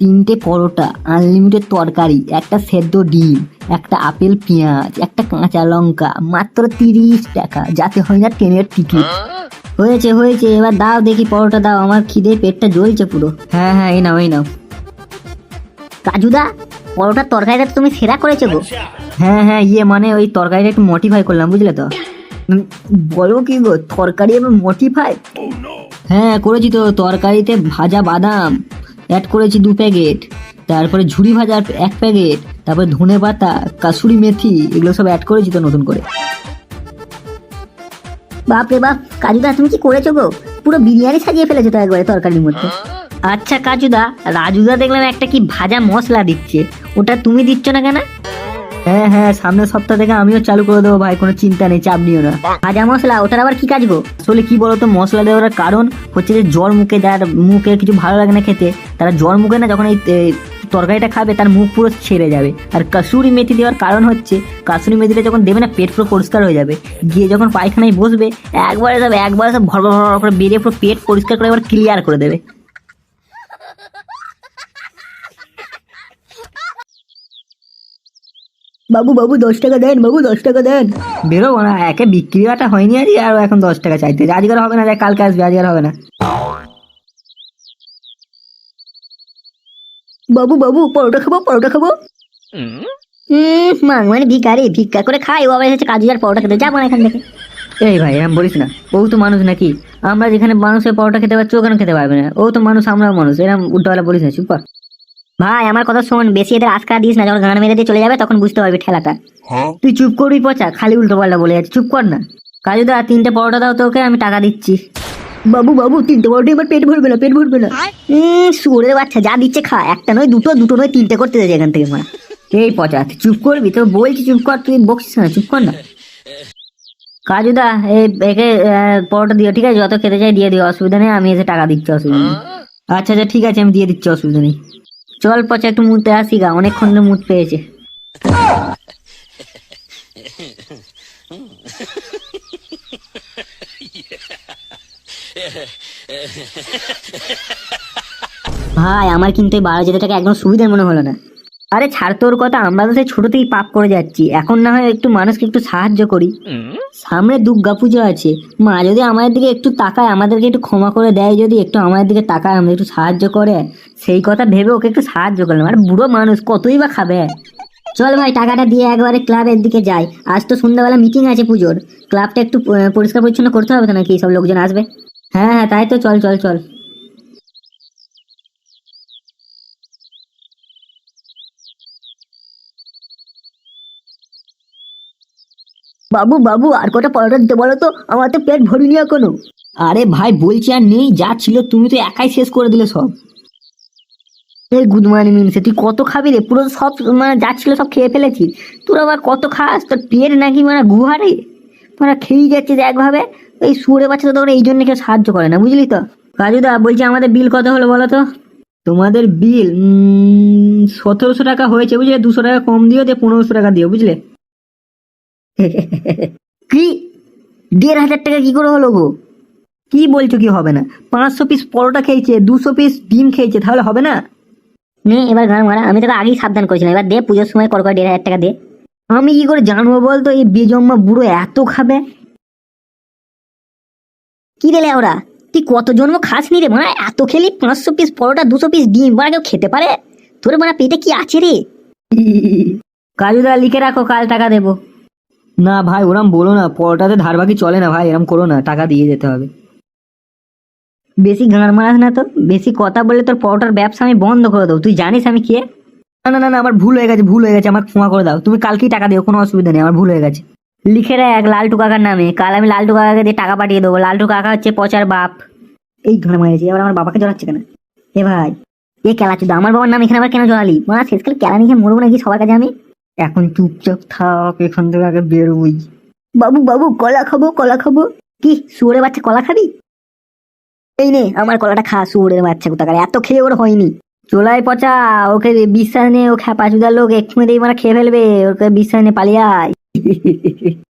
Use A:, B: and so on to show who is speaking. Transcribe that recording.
A: তিনটে পরোটা আনলিমিটেড তরকারি একটা সেদ্ধ ডিম একটা আপেল পেঁয়াজ একটা কাঁচা লঙ্কা মাত্র তিরিশ টাকা। যাতে হয় না ট্রেনের টিকিট। হয়েছে হয়েছে এবার দাও দেখি পরোটা দাও আমার খিদে পেটটা জ্বলছে পুরো। হ্যাঁ হ্যাঁ এই নাও এই নাও। কাজুদা পরোটার তরকারিটা তো তুমি সেরা করেছ গো। হ্যাঁ হ্যাঁ ইয়ে মানে ওই তরকারিটা একটু মডিফাই করলাম বুঝলে তো? বলো কি গো তরকারি আবার মডিফাই হ্যাঁ করেছি তো তরকারিতে ভাজা বাদাম। অ্যাড করেছি দু প্যাকেট। তারপরে ঝুড়ি ভাজা এক প্যাকেট তারপরে ধনে পাতা কাসুরি মেথি এগুলো সব অ্যাড করেছি তো নতুন করে। বাপরে বাপ কাজুদা তুমি কি করেছ গো? পুরো বিরিয়ানি সাজিয়ে ফেলেছো তো একবারে তরকারির মধ্যে। আচ্ছা কাজুদা রাজুদা দেখলাম একটা কি ভাজা মশলা দিচ্ছে। ওটা তুমি দিচ্ছ না কেন? হ্যাঁ হ্যাঁ সামনের সপ্তাহ থেকে আমিও চালু করে দেবো ভাই কোনো চিন্তা নেই চাপ নিও না। ভাজা মশলা ওটার আবার কি কাজ গো? আসলে কি বলতো মশলা দেওয়ার কারণ হচ্ছে যে জ্বর মুখে যার মুখে কিছু ভালো লাগে না খেতে তারা জ্বর মুখে না যখন এই তরকারিটা খাবে তার মুখ পুরো ছেড়ে যাবে। আর কাসুরি মেথি দেওয়ার কারণ হচ্ছে কাসুরি মেথিটা যখন দেবে না পেট পুরো পরিষ্কার হয়ে যাবে। গিয়ে যখন পায়খানায় বসবে একবারে সব একবারে সব ভর ভর করে বেরিয়ে পুরো পেট পরিষ্কার করে এবার ক্লিয়ার করে দেবে। বাবু বাবু দশ টাকা দেন বাবু দশ টাকা দেন। বেরোবো না একে বিক্রি বাটা হয়নি আজ আর এখন দশ টাকা চাইতে। আজকের হবে না দেখ কালকে আসবে আজকের হবে না। বাবু বাবু পরোটা খাব পরোটা খাব? হুম মানে ভিকারি ভিক্ষা করে খাই ও আবার এসেছে কাজু আর পরোটা খেতে। যাব না এখান থেকে। এই ভাই আমি বলিস না ও তো মানুষ নাকি? আমরা যেখানে মানুষের পরোটা খেতে পারছি ওখানে খেতে পারবে না। ও তো মানুষ আমরাও মানুষ। এরকম উল্টোবেলা বলিস না চুপ কর। ভাই আমার কথা শোন বেশি এদের আজকা দিস না যখন গান মেরে দিয়ে চলে যাবে তখন বুঝতে পারবি ঠেলাটা। তুই চুপ করবি পচা খালি উল্টো পাল্টা বলে যাচ্ছে চুপ কর না। কাজুদা তিনটে পরোটা দাও তোকে আমি টাকা দিচ্ছি। বাবু বাবু তিনটে পরোটা এবার পেট ভরবে না পেট ভরবে না। উম, শুয়োরের বাচ্চা যা দিচ্ছে খা একটা নয় দুটো দুটো নয় তিনটে করতে দেয় এখান থেকে মা। এই পচা তুই চুপ করবি তো বলছি চুপ কর তুই বকছিস না চুপ কর না। কাজুদা এই একে আহ, পরোটা দিও ঠিক আছে? যত খেতে চাই দিয়ে দিও অসুবিধা নেই আমি এসে টাকা দিচ্ছি অসুবিধা নেই। আচ্ছা আচ্ছা ঠিক আছে আমি দিয়ে দিচ্ছি অসুবিধা নেই। চল পচা একটু মুতে আসি গা, অনেকক্ষণ ধরে মুত পেয়েছে ভাই, আমার কিন্তু এই বারো হাজার টাকা একদম সুবিধার মনে হলো না। আরে ছাড় তোর কথা, আমরা তো সেই পাপ করে যাচ্ছি। এখন না হয় একটু মানুষকে একটু সাহায্য করি। সামনে দুর্গা পুজো আছে। মা যদি আমাদের দিকে একটু তাকায়, আমাদেরকে একটু ক্ষমা করে দেয় যদি, একটু আমাদের দিকে তাকায়, আমাদের একটু সাহায্য করে, সেই কথা ভেবে ওকে একটু সাহায্য করলাম। আর বুড়ো মানুষ, কতই বা খাবে? চল ভাই, টাকাটা দিয়ে একবারে ক্লাবের দিকে যাই। আজ তো সন্ধ্যাবেলা মিটিং আছে পুজোর। ক্লাবটা একটু পরিষ্কার পরিচ্ছন্ন করতে হবে তো নাকি? সব লোকজন আসবে? হ্যাঁ হ্যাঁ তাই তো, চল চল চল। বাবু বাবু আর কটা পরোটা দিতে বলো তো? আমার তো পেট ভরিনি কোনো আরে ভাই বলছি আর নেই যা ছিল তুমি তো একাই শেষ করে দিলে সব। এই গুড মর্নিং মিনসে তুই কত খাবি রে? পুরো সব মানে যা ছিল সব খেয়ে ফেলেছিস তোর আবার কত খাস? তোর পেট নাকি মানে গুহারে মানে খেয়েই যাচ্ছে একভাবে? এই সুরে বাচ্চা তো এই জন্য কেউ সাহায্য করে না বুঝলি তো? কাজুদা বলছি আমাদের বিল কত হলো বলো তো? তোমাদের বিল সতেরোশো টাকা হয়েছে বুঝলে? দুশো টাকা কম দিও দিয়ে পনেরোশো টাকা দিও বুঝলে? কি? দেড় হাজার টাকা কি করে হলো গো? কি বলছো কি হবে না? পাঁচশো পিস পরোটা খেয়েছে দুশো পিস ডিম খেয়েছে তাহলে হবে না? নে এবার গান মারা আমি তোকে আগেই সাবধান করেছিলাম। এবার দে পুজোর সময় কর করে দেড় হাজার টাকা দে। আমি কি করে জানব বলতো? এই বেজম্মা বুড়ো এত খাবে? কি রে ওরা তুই কত জন্ম খাস নি রে মানে এত খেলি পাঁচশো পিস পরোটা দুশো পিস ডিম মানে কেউ খেতে পারে? তোর মানে পেটে কি আছে রে? কাজুদা লিখে রাখো কাল টাকা দেবো। না ভাই ওরম বলো না পরোটাতে ধার বাকি চলে না ভাই এরম করো না টাকা দিয়ে যেতে হবে। বেশি গান মারাস না তো বেশি কথা বললে তোর পরোটার ব্যবসা আমি বন্ধ করে দেবো তুই জানিস আমি কে? না না না আমার ভুল হয়ে গেছে ভুল হয়ে গেছে আমার ক্ষমা করে দাও তুমি কালকেই টাকা দিও কোনো অসুবিধা নেই আমার ভুল হয়ে গেছে। লিখে রাখ লালটু কাকার নামে কাল আমি লালটু কাকাকে দিয়ে টাকা পাঠিয়ে দেবো লালটু কাকা হচ্ছে পচার বাপ। এই গান মারেছি এবার আমার বাবাকে জড়াচ্ছে কেন? এ ভাই এ চুদা আমার বাবার নাম এখানে আবার কেন জড়ালি? মা শেষকালে কেলা নিয়ে মরবো নাকি সবার কাছে আমি? এখন চুপচাপ থাক এখান থেকে আগে বেরোই। বাবু বাবু কলা খাব কলা খাব। কি শুয়োরের বাচ্চা কলা খাবি? এই নে আমার কলাটা খা শুয়োরের বাচ্চা কোথাকার। এত খেয়ে ওর হয়নি। চোলাই পচা ওকে বিশ্বাস নে ও খ্যাপা চুদার লোক এক্ষুনি দিয়ে মানে খেয়ে ফেলবে ওকে বিশ্বাস নে পালিয়ায়